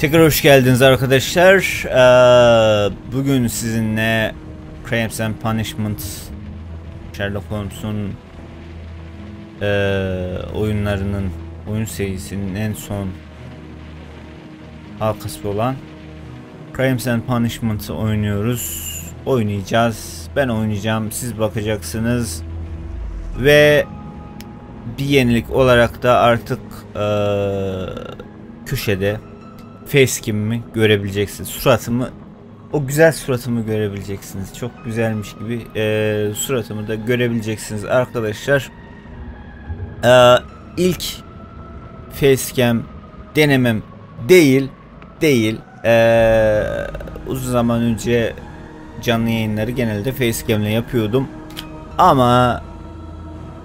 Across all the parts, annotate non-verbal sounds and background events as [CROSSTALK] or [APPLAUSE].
Tekrar hoş geldiniz arkadaşlar. Ee, bugün sizinle Crimes and Punishment Sherlock Holmes'un ee, oyunlarının oyun serisinin en son halkası olan Crimes and Punishment'ı oynuyoruz. Oynayacağız. Ben oynayacağım. Siz bakacaksınız. Ve bir yenilik olarak da artık ee, köşede facecam'imi görebileceksiniz. Suratımı o güzel suratımı görebileceksiniz. Çok güzelmiş gibi e, suratımı da görebileceksiniz arkadaşlar. E, ilk facecam denemem değil değil. E, uzun zaman önce canlı yayınları genelde facecam ile yapıyordum. Ama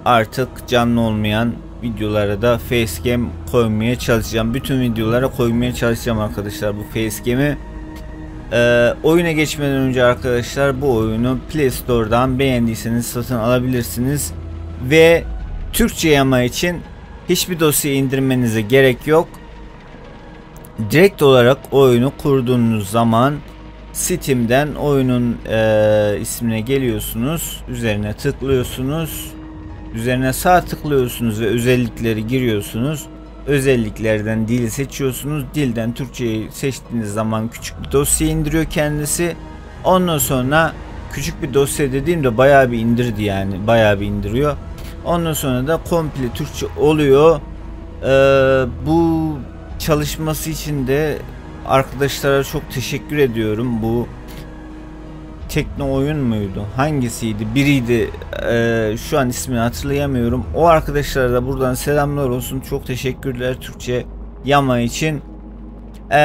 artık canlı olmayan videolara da facecam koymaya çalışacağım. Bütün videolara koymaya çalışacağım arkadaşlar bu facecam'i. Ee, oyuna geçmeden önce arkadaşlar bu oyunu Play Store'dan beğendiyseniz satın alabilirsiniz. Ve Türkçe yama için hiçbir dosya indirmenize gerek yok. Direkt olarak oyunu kurduğunuz zaman Steam'den oyunun e, ismine geliyorsunuz. Üzerine tıklıyorsunuz Üzerine sağ tıklıyorsunuz ve özellikleri giriyorsunuz. Özelliklerden dili seçiyorsunuz. Dilden Türkçeyi seçtiğiniz zaman küçük bir dosya indiriyor kendisi. Ondan sonra küçük bir dosya dediğimde bayağı bir indirdi yani. Bayağı bir indiriyor. Ondan sonra da komple Türkçe oluyor. Ee, bu çalışması için de arkadaşlara çok teşekkür ediyorum. Bu Tekno oyun muydu? Hangisiydi? Biriydi. Ee, şu an ismini hatırlayamıyorum. O arkadaşlara da buradan selamlar olsun. Çok teşekkürler Türkçe yama için. Ee,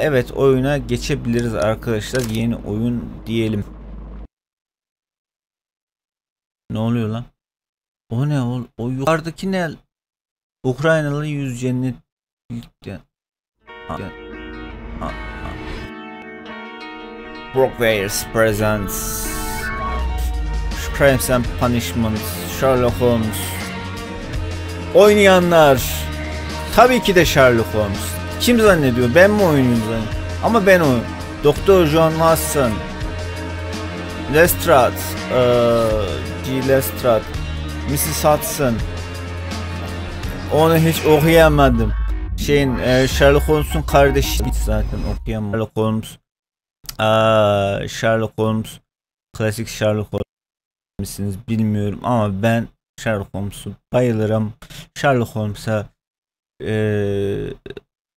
evet oyuna geçebiliriz arkadaşlar. Yeni oyun diyelim. Ne oluyor lan? O ne o? O yukarıdaki ne? Ukraynalı yüz cennet. Brockwayers presents Crimes and Punishment Sherlock Holmes. Oynayanlar Tabii ki de Sherlock Holmes. Kim zannediyor? Ben mi oynuyorum zannediyor Ama ben o Doktor John Watson Lestrade uh, G. Lestrade Mrs. Hudson. Onu hiç okuyamadım. Şeyin e, Sherlock Holmes'un kardeşi zaten okuyamadım. Sherlock Holmes Aa, Sherlock Holmes klasik Sherlock Holmes misiniz bilmiyorum ama ben Sherlock Holmes'u bayılırım. Sherlock Holmes'a e,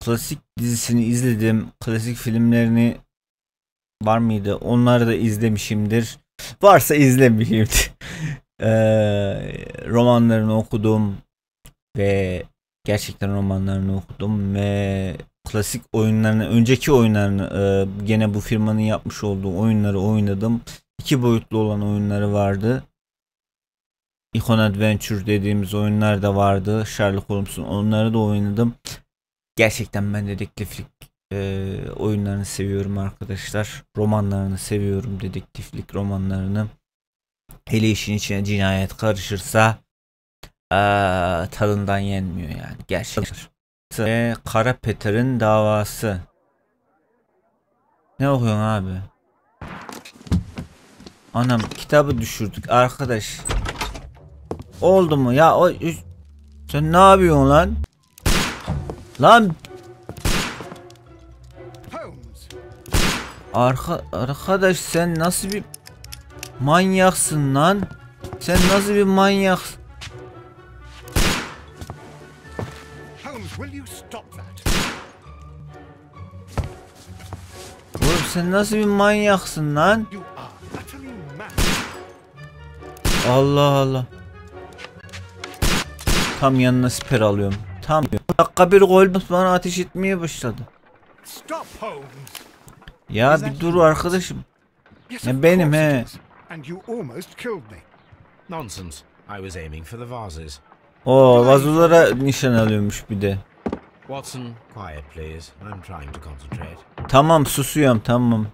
klasik dizisini izledim. Klasik filmlerini var mıydı? Onları da izlemişimdir. Varsa izlemişimdir. [LAUGHS] e, romanlarını okudum ve gerçekten romanlarını okudum ve klasik oyunlarını, önceki oyunlarını e, gene bu firmanın yapmış olduğu oyunları oynadım. İki boyutlu olan oyunları vardı. Icon Adventure dediğimiz oyunlar da vardı. Sherlock Holmes'un onları da oynadım. Gerçekten ben dedektiflik e, oyunlarını seviyorum arkadaşlar. Romanlarını seviyorum. Dedektiflik romanlarını. Hele işin içine cinayet karışırsa e, tadından yenmiyor yani. Gerçekten. Ve Kara Peter'in davası. Ne okuyorsun abi? Anam kitabı düşürdük arkadaş. Oldu mu ya? O sen ne yapıyorsun lan? Lan Arka, arkadaş sen nasıl bir manyaksın lan? Sen nasıl bir manyaksın? Sen nasıl bir manyaksın lan? Allah Allah. Tam yanına siper alıyorum. Tam. Dakika bir gol bana ateş etmeye başladı. Ya bir dur arkadaşım. Ya benim he. Nonsense. I was aiming for the vases. O vazolara nişan alıyormuş bir de. Watson, quiet please. I'm trying to concentrate. Tamam susuyorum tamam.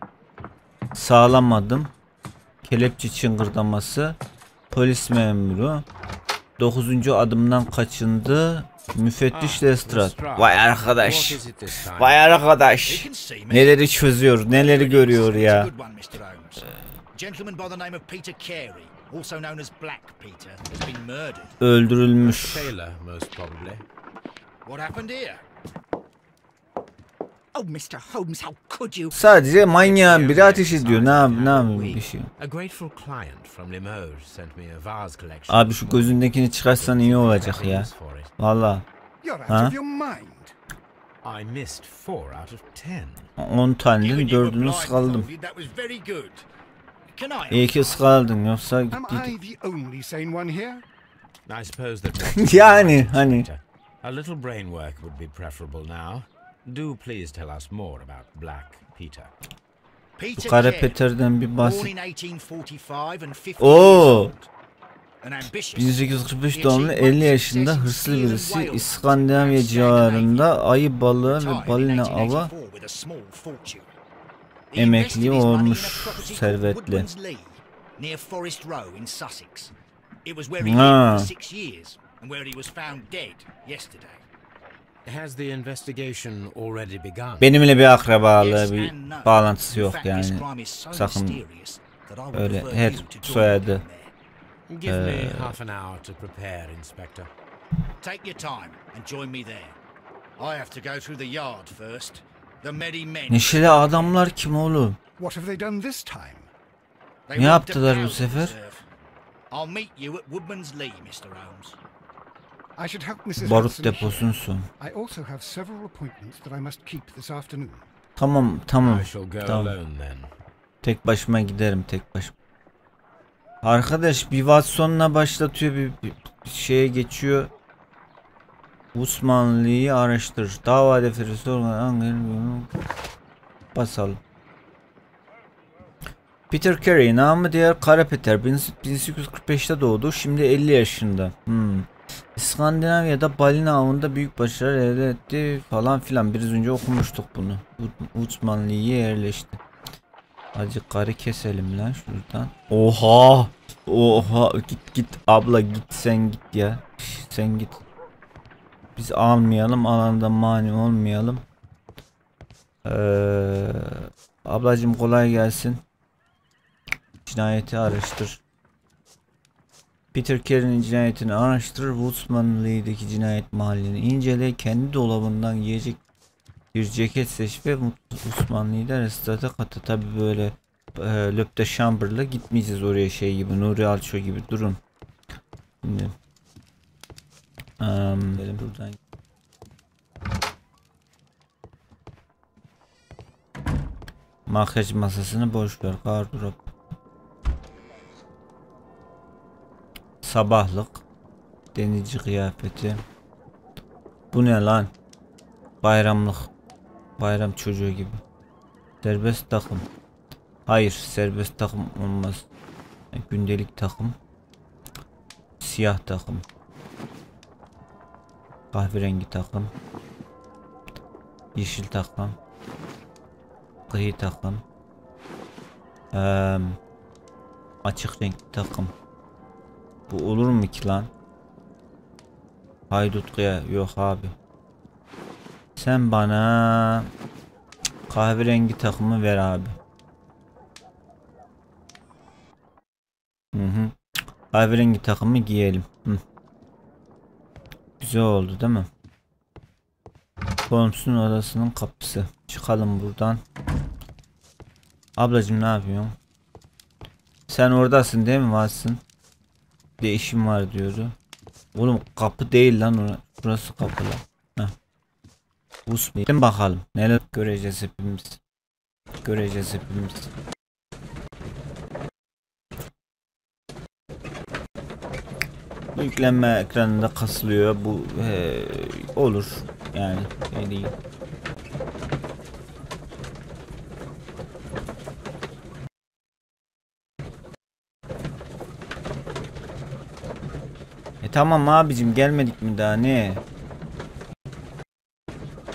Sağlamadım. Kelepçe çıngırdaması. Polis memuru. Dokuzuncu adımdan kaçındı. Müfettiş Ah, Lestrade. Lestrade. Vay arkadaş. Vay arkadaş. Neleri çözüyor, neleri görüyor ya. murdered. Öldürülmüş. What happened here? Oh, Mr. Holmes, how could you? Sadece manyağın biri ateş ediyor. Ne yap ne yapayım bir şey. yok. A grateful client from Limoges sent me a vase collection. Abi şu gözündekini çıkarsan iyi olacak ya. Valla. You're out Huh? of your mind. I missed four out of ten. 10 taneden Given you were 4'ünü ıskaladım. blindfolded, That was very good. Can I? İyi ki ıskaladın yoksa Am gittiydik. I the only sane one here? I suppose that [LAUGHS] Yani hani a little brain work would be preferable now. Do please tell us more about Black Peter. Kara Carey, Peter'den bir born bahset. in 1845 and 50 Oo. years old. An ambitious, 1845 doğumlu 50 yaşında hırslı birisi İskandinavya civarında ayı balığı ve balina ava emekli olmuş servetli. Near Forest Row in Sussex. It was where he Ha. And where he was found dead yesterday. Has the investigation already begun? Benimle bir akrabalığı bir bağlantısı yok yani. sakın öyle her soyadı. Give me half an hour to prepare, Inspector. Take your time and join me there. I have to go through the yard first. The Medi Men. Neşeli adamlar kim oğlum? What have they done this time? They Ne yaptılar bu sefer? I'll meet you at Woodman's Lee, Mr. Holmes. I should help Mrs. Barut Hudson here. deposun son. I also have several appointments that I must keep this afternoon. Tamam tamam. I shall go Tamam. alone then. Tek başıma giderim tek başıma. Arkadaş bir Watson'la başlatıyor bir, bir şeye geçiyor. Osmanlı'yı araştır. Dava deferi sorun. Basalım. Peter Carey namı diğer Kara Peter 1845'te doğdu. Şimdi 50 yaşında. Hmm. İskandinavya'da balina avında büyük başarı elde etti falan filan. Biraz önce okumuştuk bunu. Osmanlı'ya yerleşti. Hadi karı keselim lan şuradan. Oha! Oha! Git git abla git sen git ya. Sen git. Biz almayalım alanda mani olmayalım. Ee, ablacım kolay gelsin. Cinayeti araştır. Peter Carey'nin cinayetini araştır. Woodsman Lee'deki cinayet mahallini incele. Kendi dolabından giyecek bir ceket seç ve Osmanlı'yı da restorata katı. Tabi böyle e, Löpte Chamber'la gitmeyeceğiz oraya şey gibi. Nuri Alço gibi durun. Şimdi. Um, buradan. Makyaj masasını boş ver. Gardırop. Sabahlık. Denizci kıyafeti. Bu ne lan? Bayramlık. Bayram çocuğu gibi. Serbest takım. Hayır, serbest takım olmaz. E, Gündelik takım. Siyah takım. Kahverengi takım. Yeşil takım. Gri takım. Eee, açık renkli takım. Bu olur mu ki lan? Haydut kıya yok abi. Sen bana kahverengi takımı ver abi. Hı hı. Kahverengi takımı giyelim. Hı. Güzel oldu değil mi? Holmes'un odasının kapısı. Çıkalım buradan. Ablacım ne yapıyorsun? Sen oradasın değil mi varsın? Bir de işim var diyordu. Oğlum kapı değil lan ora- burası kapı lan. Heh. Usmayalım bakalım. Neler göreceğiz hepimiz. Göreceğiz hepimiz. Yüklenme ekranında kasılıyor. Bu eee, olur. Yani şey değil. Tamam abicim gelmedik mi daha ne?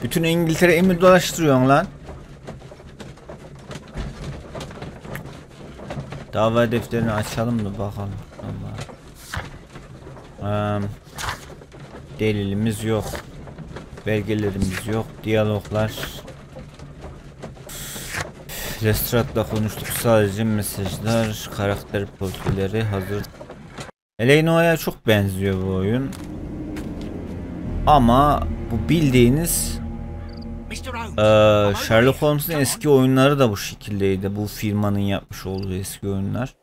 Bütün İngiltere emir dolaştırıyorsun lan. Dava defterini açalım da bakalım. Allah. Eee, Delilimiz yok. Belgelerimiz yok. Diyaloglar. Lestrat'la konuştuk sadece mesajlar, karakter profilleri hazır. Eleino'ya çok benziyor bu oyun. Ama bu bildiğiniz I'm Sherlock. Holmes'un eski oyunları da bu şekildeydi. Bu firmanın yapmış olduğu eski oyunlar.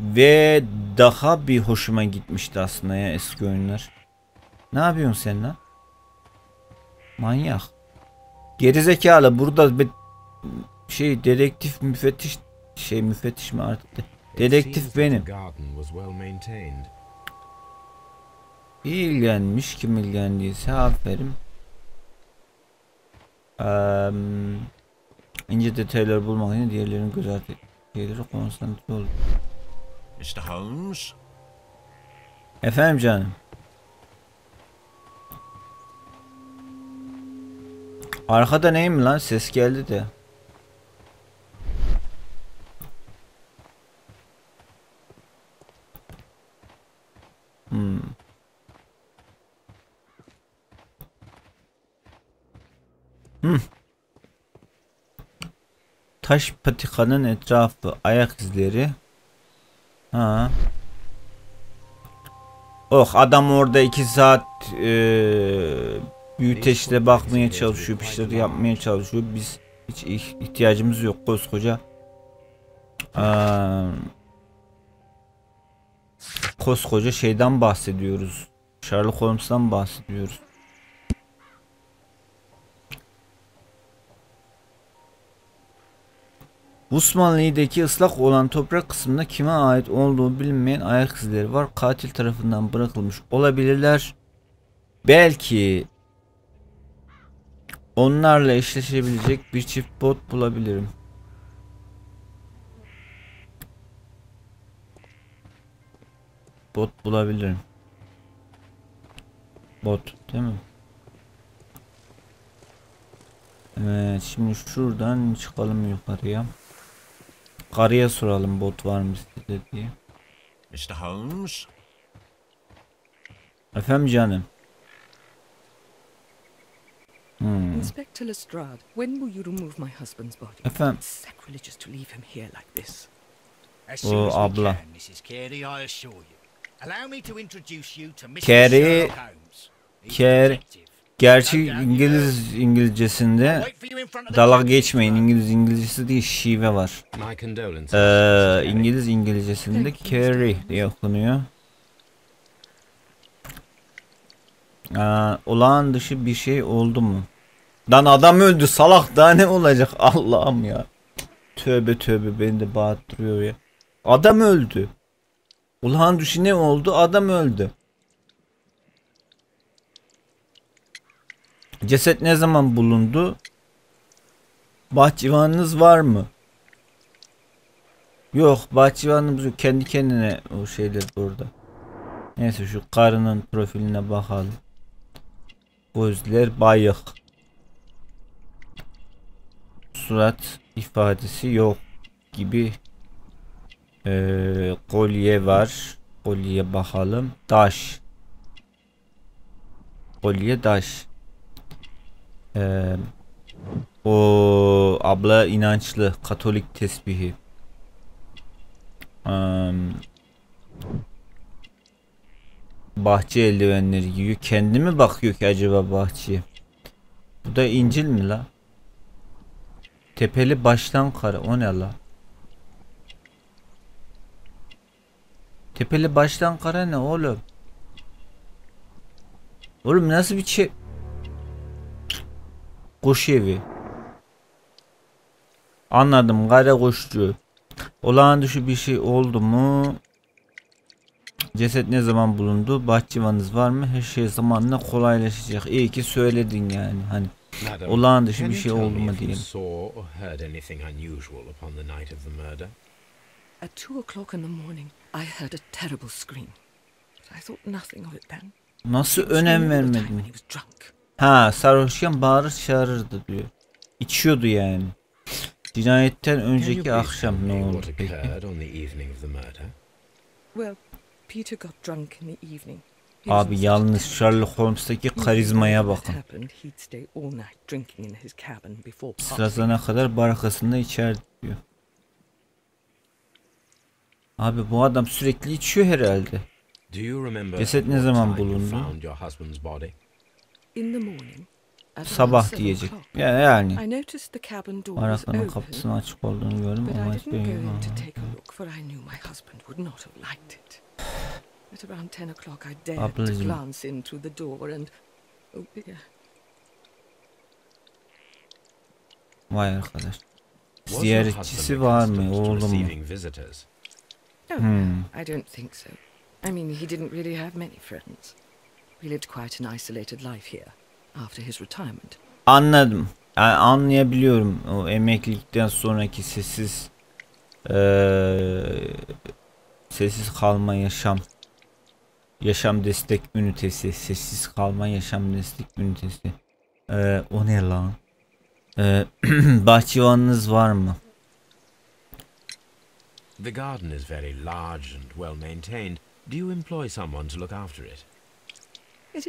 Ve daha bir hoşuma gitmişti aslında ya eski oyunlar. Ne yapıyorsun sen lan? Manyak. Gerizekalı burada bir şey dedektif müfettiş şey müfettiş mi artık de. Dedektif benim. İyi ilgilenmiş kim ilgilendiyse aferin. Eee ince detayları bulmak için diğerlerinin göz ardı şeyleri konsantre ol. Mr. Holmes. Efendim canım. Arkada neyim lan ses geldi de. Hmm. Taş patikanın etrafı, ayak izleri. Ha. Oh adam orada iki saat eee büyüteçle bakmaya çalışıyor, şeyler yapmaya çalışıyor. Biz hiç ih- ihtiyacımız yok koskoca. Eee, koskoca şeyden bahsediyoruz. Sherlock Holmes'tan bahsediyoruz. Osmanlı'daki ıslak olan toprak kısmında kime ait olduğu bilinmeyen ayak izleri var. Katil tarafından bırakılmış olabilirler. Belki onlarla eşleşebilecek bir çift bot bulabilirim. Bot bulabilirim. Bot değil mi? Evet şimdi şuradan çıkalım yukarıya. Karıya soralım bot var mı sitede diye. Mr. Holmes. Efendim canım. Hmm. Inspector Lestrade, when will you remove my husband's body? Efendim. It's sacrilegious to leave him here like this. As Oh, soon as we abla. can, Mrs. Carey, I assure you. Allow me to introduce you to Mr. Carey- Sherlock Holmes. He's Carey-. Gerçi İngiliz İngilizcesinde dalga geçmeyin. İngiliz İngilizcesi değil şive var. Ee. İngiliz İngilizcesinde carry diye okunuyor. Aa, olağan dışı bir şey oldu mu? Lan adam öldü salak daha ne olacak [LAUGHS] Allah'ım ya. Tövbe tövbe beni de bağırttırıyor ya. Adam öldü. Olağan dışı ne oldu? Adam öldü. Ceset ne zaman bulundu? Bahçıvanınız var mı? Yok bahçıvanımız yok. Kendi kendine o şeyler burada. Neyse şu karının profiline bakalım. Gözler bayık. Surat ifadesi yok gibi. Ee, kolye var. Kolye bakalım. Taş. Kolye taş. Ee, o abla inançlı Katolik tesbihi. Am, bahçe eldivenleri giyiyor. Kendi mi bakıyor ki acaba bahçeye? Bu da İncil mi la? Tepeli baştan kara. O ne la? Tepeli baştan kara ne oğlum? Oğlum nasıl bir şey? Kuş evi. Anladım. Kara kuşçu. Olağan dışı bir şey oldu mu? Ceset ne zaman bulundu? Bahçıvanız var mı? Her şey zamanla kolaylaşacak. İyi ki söyledin yani. Hani olağan dışı bir şey oldu mu diyelim. At two o'clock in the morning, I heard a terrible scream. I thought nothing of it then. Nasıl önem vermedin? Ha sarhoşken bağırır çağırırdı diyor. İçiyordu yani. Cinayetten önceki akşam ne oldu peki? Abi yalnız. Sherlock Holmes'taki karizmaya bakın. Sırazana kadar barakasında içer diyor. Abi bu adam sürekli içiyor herhalde. Ceset ne zaman bulundu? Sabah diyecek. yani. I noticed the cabin door was Barakanın open, kapısının açık olduğunu gördüm but I ama didn't go hiçbir in to take a look, for I knew my husband would not have liked it. At around ten o'clock, I dared to Ablacığım. glance in through the door, and oh dear, Vay arkadaş. Ziyaretçisi var mı oğlum mu? Hmm. I don't think so. I mean, he didn't really have many friends. We lived quite an isolated life here after his retirement. Anladım. Yani anlayabiliyorum o emeklilikten sonraki sessiz eee, sessiz kalma yaşam yaşam destek ünitesi sessiz kalma yaşam destek ünitesi Eee, o ne lan Eee, [CLEARS THROAT] bahçıvanınız var mı The garden is very large and well maintained. Do you employ someone to look after it?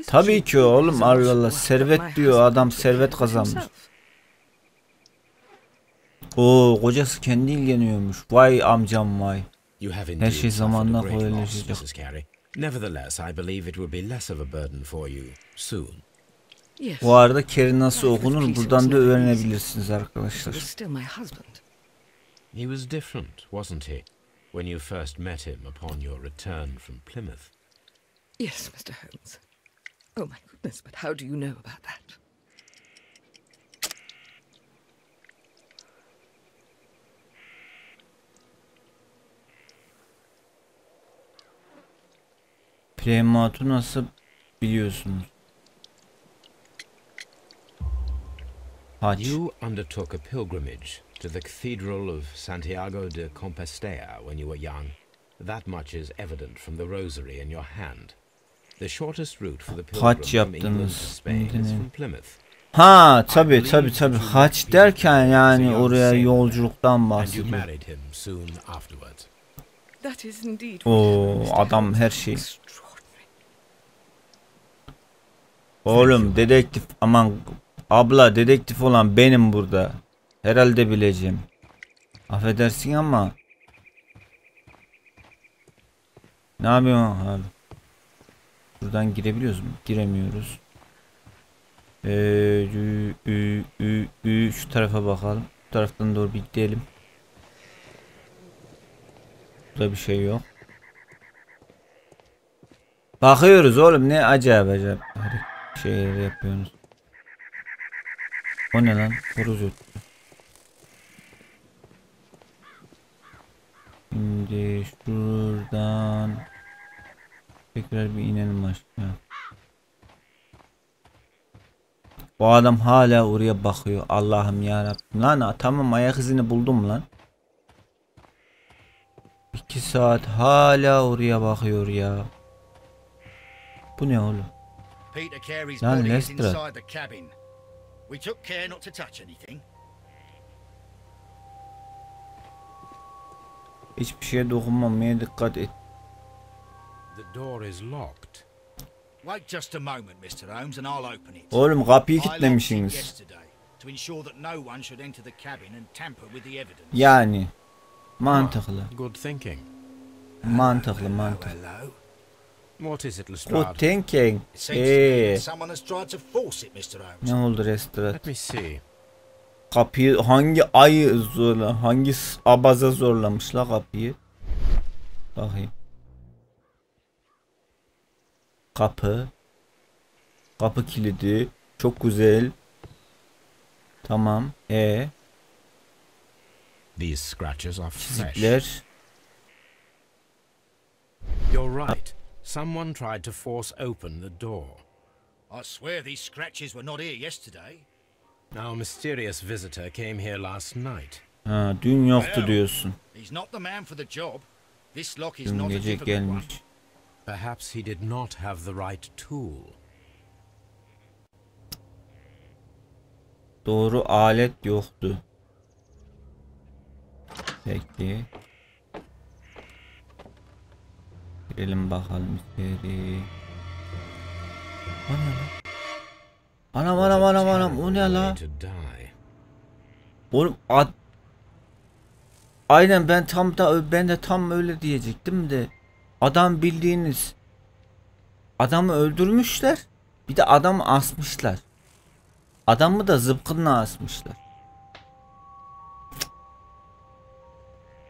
Tabii ki oğlum, Allah Allah, servet diyor, adam servet kazanmış. himself. o kocası kendi ilgileniyormuş vay amcam vay Her şey zamanla. Carey. Nevertheless, I believe it will be less of a burden for you soon. Yes, bu arada Kerry nasıl okunur buradan da öğrenebilirsiniz arkadaşlar. He was different, wasn't he, when you first met him upon your return from Plymouth? Yes, Mr. Holmes. Oh my goodness, but how do you know about that? Premat'u nasıl biliyorsunuz? Hac. You undertook a pilgrimage to the Cathedral of Santiago de Compostela when you were young. That much is evident from the rosary in your hand. The shortest route for the pilgrim Hac from England to yaptınız. Ha tabi tabi tabi haç derken yani oraya yolculuktan bahsediyor. Mr. adam her şey. Oğlum dedektif aman abla dedektif olan benim burada. Herhalde bileceğim. Affedersin ama. Ne yapıyorsun abi? Buradan girebiliyoruz mu? Giremiyoruz. Ee, ü, ü, ü, ü, şu tarafa bakalım. Bu taraftan doğru bir gidelim. Burada bir şey yok. Bakıyoruz oğlum ne acayip acayip şeyler yapıyorsunuz. O ne lan? Horoz öttü. Şimdi şuradan tekrar bir inelim aşağı. Bu adam hala oraya bakıyor. Allah'ım ya Rabbim. Lan tamam ayak izini buldum lan. İki saat hala oraya bakıyor ya. Bu ne oğlum? Lan anything. Hiçbir şeye dokunmamaya dikkat et. The door is locked. Wait just a moment, Mr. Holmes, and I'll open it. Oğlum kapıyı kilitlemişsiniz. yesterday to ensure that no one should enter the cabin and tamper with the evidence. Yani mantıklı. Good thinking. Mantıklı mantıklı. What is it, Lestrade? thinking. To me Ee, someone has tried to force it, Mr. Holmes. ne oldu restoran? Let me see. Kapıyı hangi ayı zorla, hangi abaza zorlamış la kapıyı? Bakayım. Kapı. Kapı kilidi. Çok güzel. Tamam. E These scratches are fresh. çizikler. You're right. Someone tried to force open the door. I swear these scratches were not here yesterday. Our mysterious visitor came here last night. Ha, dün yoktu diyorsun. He's not the man for the job. This lock is not a gece difficult one. Perhaps he did not have the right tool. Doğru alet yoktu. Peki. Girelim bakalım içeri. Lan? Anam anam anam anam o ne la? Oğlum ad... Aynen ben tam da ben de tam öyle diyecektim de adam bildiğiniz adamı öldürmüşler bir de adamı asmışlar. Adamı da zıpkınla asmışlar.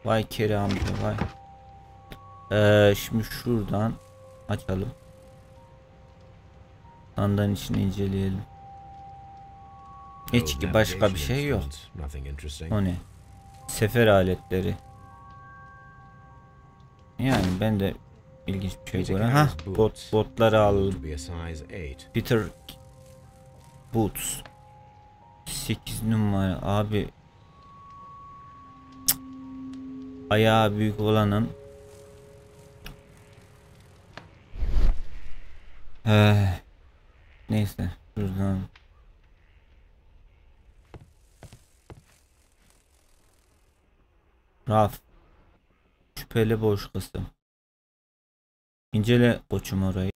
Vay Kere amca vay. Ee, şimdi şuradan açalım. Sandığın içini inceleyelim. Hiç ki başka bir şey yok. O ne? Sefer aletleri. Yani ben de ilginç bir şey görüyorum. Ha, bot botları al. To be a size 8. Peter Boots. 8 numara abi. Cık. Ayağı büyük olanın Eh, neyse şuradan Raf Şüpheli boş kısım İncele koçum orayı